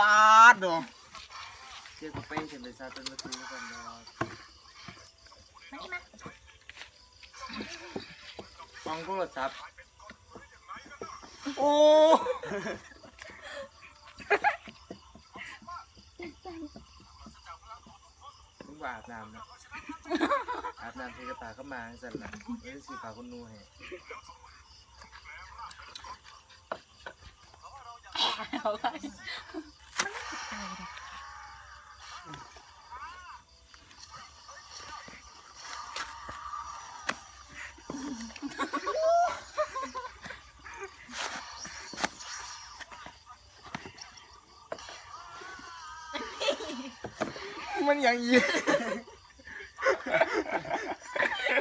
ปาดดูเชื่อกูไปเห็นไปซาต้นมาซื้อกันเนาะมานี่มาฟังโทรศัพท์โอ้มึงว่าอาบน้ำนะอาบน้ำเทกระปาเข้ามาสั่นละเอ้ยสีปากคนนูให้เอาไป มันอย่างอี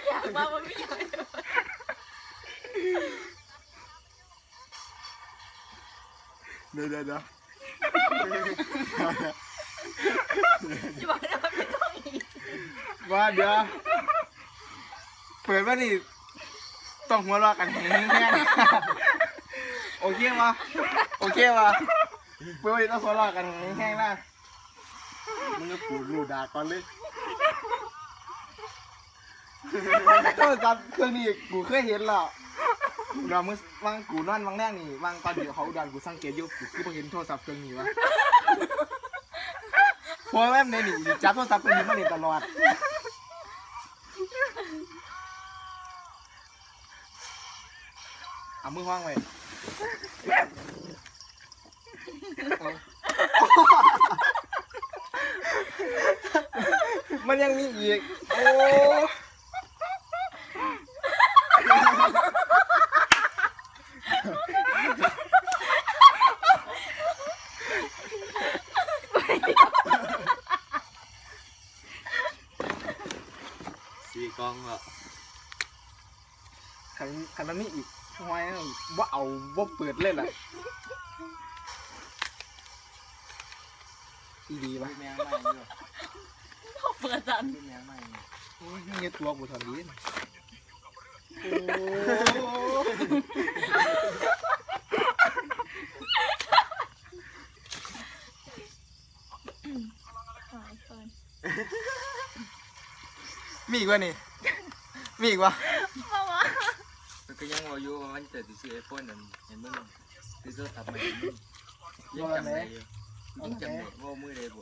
อยากมาว่าไม่อยากเดี๋ยวเดี๋ยวเดี๋ยวจะบอกได้ว่าไม่ต้องอีกว่าเดี๋ยวเปิดว่านี่ต้องหัวเราะกันแห้งแห้งโอเคปะโอเคปะเปิดว่านี่ต้องหัวเราะกันแห้งแห้งนะ มึงก็ปูดรูดาก่อนเลยโทรศัพท์เครื่องนี้กูเคยเห็นแล้วเรามึงวางกูนอนวางแน่นี่วางตอนเดียวเขาอุดันกูสังเกตอยู่กูคือพอเห็นโทรศัพท์เครื่องนี้วะพราะว่าแม่ในนี่จับโทรศัพท์เครื่องนี้มาเล่นตลอดเอามือว่างไว้ มันยังมีอีก โอ้สีกองอะขันขันนั้นมีอีกห้อยว่าเอาว่าเปิดเล่นล่ะอีดีปะแมงใหม่อยู่ เปิดจันแมงใหม่โอ้ยเงี้ยตัวกูทำดีโอ้หายเฟิร์นมีอีกวะนี่ มีอีกวะมาวะมันก็ยังเอาอยู่ว่ามันจะซื้อไอโฟนนั่นเห็นมั้งซื้อโทรศัพท์ใหม่ยังจำได้อยู่ยังจำได้ว่ามือเลยบุ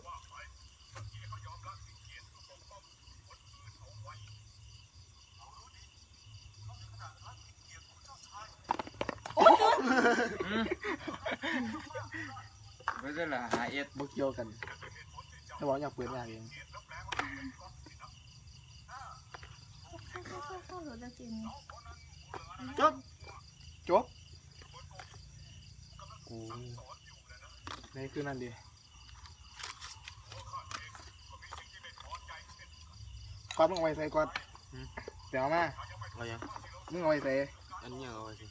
ก็จะละหาเอ็ดบ่เกี่ยวกันแต่ว่าอยากเปิดงานเองเข้าหรือจะกินจบจบโอ้นี่คือนั่นดิกอดมึงเอาไว้ใส่กอดเดี๋ยวเอามาเอายังมึงเอาไว้ใส่อันนี้เอาไว้สิ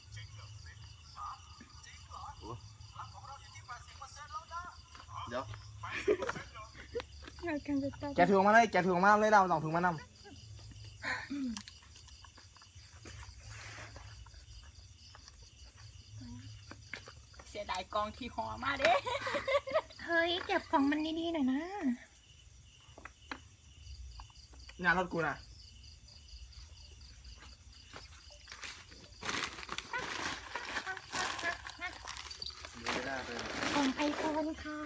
อยากกันจะตัดแกะถุงมาเลยแกะถุงมาเลยเราต้องถุงมานำเสียดายกองที่หอมาเด้เฮ้ยเก็บของมันดีๆหน่อยนะงานรถกูน่ะ เดี๋ยวเวลาไป ของไอโฟน ค่ะ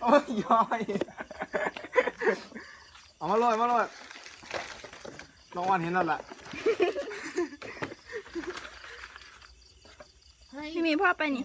โอ้ยย้อยเอามาโรยมาโรยน้องวันเห็นแล้วล่ะพี่มีพ่อไปนี่